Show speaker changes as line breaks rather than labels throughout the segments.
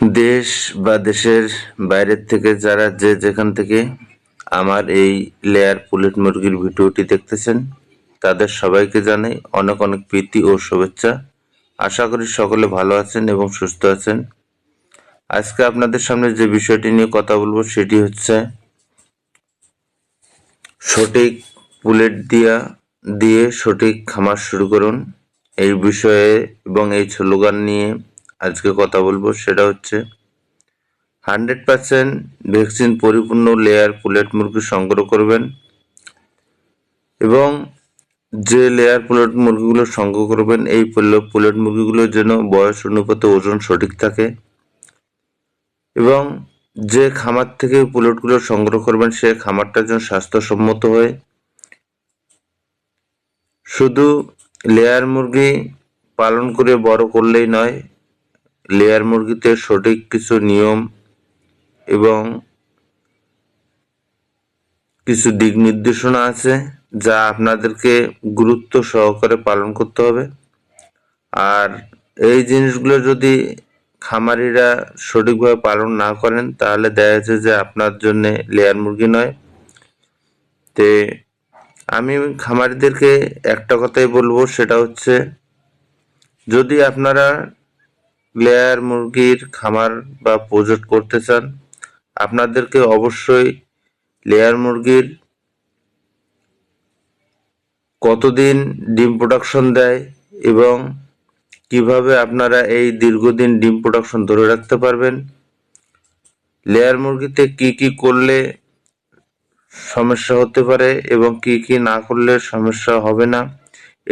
দেশ বা দেশের বাইরের থেকে যারা যে যেখান থেকে আমার এই লেয়ার পুলেট মুরগির ভিডিওটি দেখতেছেন, তাদের সবাইকে জানাই অনেক অনেক প্রীতি ও শুভেচ্ছা। আশা করি সকলে ভালো আছেন এবং সুস্থ আছেন। আজকে আপনাদের সামনে যে বিষয়টি নিয়ে কথা বলব সেটি হচ্ছে সঠিক পুলেট দিয়া দিয়ে সঠিক খামার শুরু করুন। এই বিষয়ে এবং এই স্লোগান নিয়ে আজকে কথা বলব, সেটা হচ্ছে হান্ড্রেড পার্সেন্ট ভ্যাকসিন পরিপূর্ণ লেয়ার পুলেট মুরগি সংগ্রহ করবেন এবং যে লেয়ার পুলেট মুরগিগুলো সংগ্রহ করবেন, এই পুলেট মুরগিগুলো যেন বয়স অনুপাতে ওজন সঠিক থাকে এবং যে খামার থেকে পুলেটগুলো সংগ্রহ করবেন, সে খামারটা যেন স্বাস্থ্যসম্মত হয়। শুধু লেয়ার মুরগি পালন করে বড় করলেই নয় লেয়ার মুরগিতে সঠিক কিছু নিয়ম এবং কিছু দিক নির্দেশনা আছে যা আপনাদেরকে গুরুত্ব সহকারে পালন করতে হবে। আর এই জিনিসগুলো যদি খামারিরা সঠিকভাবে পালন না করেন, তাহলে দেখা যাচ্ছে যে আপনার জন্য লেয়ার মুরগি নয়। তে আমি খামারিদেরকে একটা কথাই বলব, সেটা হচ্ছে যদি আপনারা লেয়ার মুরগির খামার বা প্রজেক্ট করতে চান, আপনাদেরকে অবশ্যই লেয়ার মুরগির কতদিন ডিম প্রোডাকশন দেয় এবং কীভাবে আপনারা এই দীর্ঘদিন ডিম প্রোডাকশন ধরে রাখতে পারবেন লেয়ার মুরগিতে কি কি করলে সমস্যা হতে পারে এবং কি কি না করলে সমস্যা হবে না,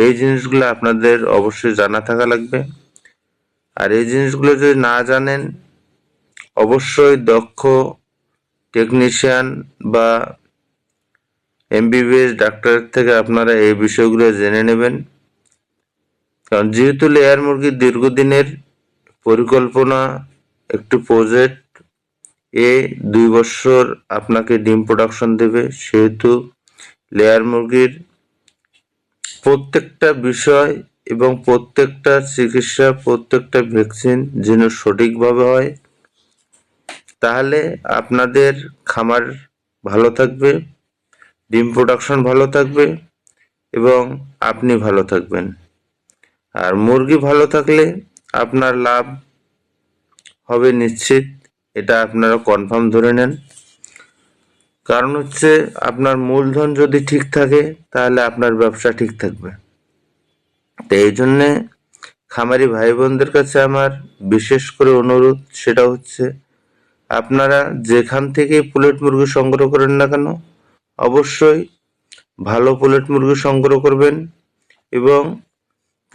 এই জিনিসগুলো আপনাদের অবশ্যই জানা থাকা লাগবে। আর এই জিনিসগুলো যদি না জানেন, অবশ্যই দক্ষ টেকনিশিয়ান বা এমবিবিএস ডাক্তারের থেকে আপনারা এই বিষয়গুলো জেনে নেবেন। কারণ যেহেতু লেয়ার মুরগির দীর্ঘদিনের পরিকল্পনা, একটি প্রজেক্ট এ দুই বছর আপনাকে ডিম প্রোডাকশন দেবে, সেহেতু লেয়ার মুরগির প্রত্যেকটা বিষয় এবং প্রত্যেকটা চিকিৎসা, প্রত্যেকটা ভ্যাকসিন যেন সঠিকভাবে হয়। তাহলে আপনাদের খামার ভালো থাকবে, ডিম প্রোডাকশন ভালো থাকবে এবং আপনি ভালো থাকবেন। আর মুরগি ভালো থাকলে আপনার লাভ হবে নিশ্চিত, এটা আপনারা কনফার্ম ধরে নেন। কারণ হচ্ছে আপনার মূলধন যদি ঠিক থাকে, তাহলে আপনার ব্যবসা ঠিক থাকবে। তো এই জন্যে খামারি ভাই বোনদের কাছে আমার বিশেষ করে অনুরোধ সেটা হচ্ছে, আপনারা যেখান থেকে পুলেট মুরগি সংগ্রহ করেন না কেন, অবশ্যই ভালো পুলেট মুরগি সংগ্রহ করবেন এবং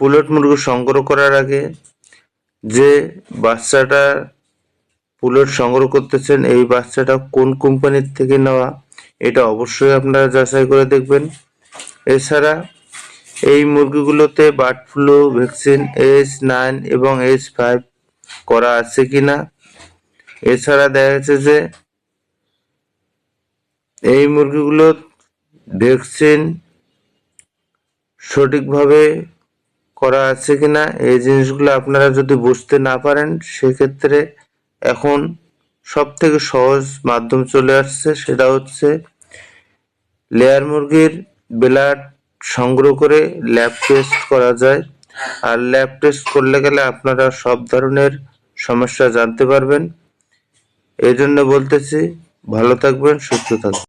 পুলেট মুরগি সংগ্রহ করার আগে যে বাচ্চাটা পুলেট সংগ্রহ করতেছেন, এই বাচ্চাটা কোন কোম্পানির থেকে নেওয়া, এটা অবশ্যই আপনারা যাচাই করে দেখবেন। এছাড়া এই মুরগিগুলোতে bird flu, vaccine S nine এবং এইচ ফাইভ করা আছে কিনা? এছাড়া দেখা যাচ্ছে যে এই মুরগিগুলো ভ্যাকসিন সঠিকভাবে করা আছে কিনা, এই জিনিসগুলো আপনারা যদি বুঝতে না পারেন, সেক্ষেত্রে এখন সব থেকে সহজ মাধ্যম চলে আসছে, সেটা হচ্ছে লেয়ার মুরগির ব্লাড সংগ্রহ করে ল্যাব টেস্ট করা যায়। আর ল্যাব টেস্ট করলে গেলে আপনারা সব ধরনের সমস্যা জানতে পারবেন। এই জন্য বলতেছি, ভালো থাকবেন, সুস্থ থাকবেন।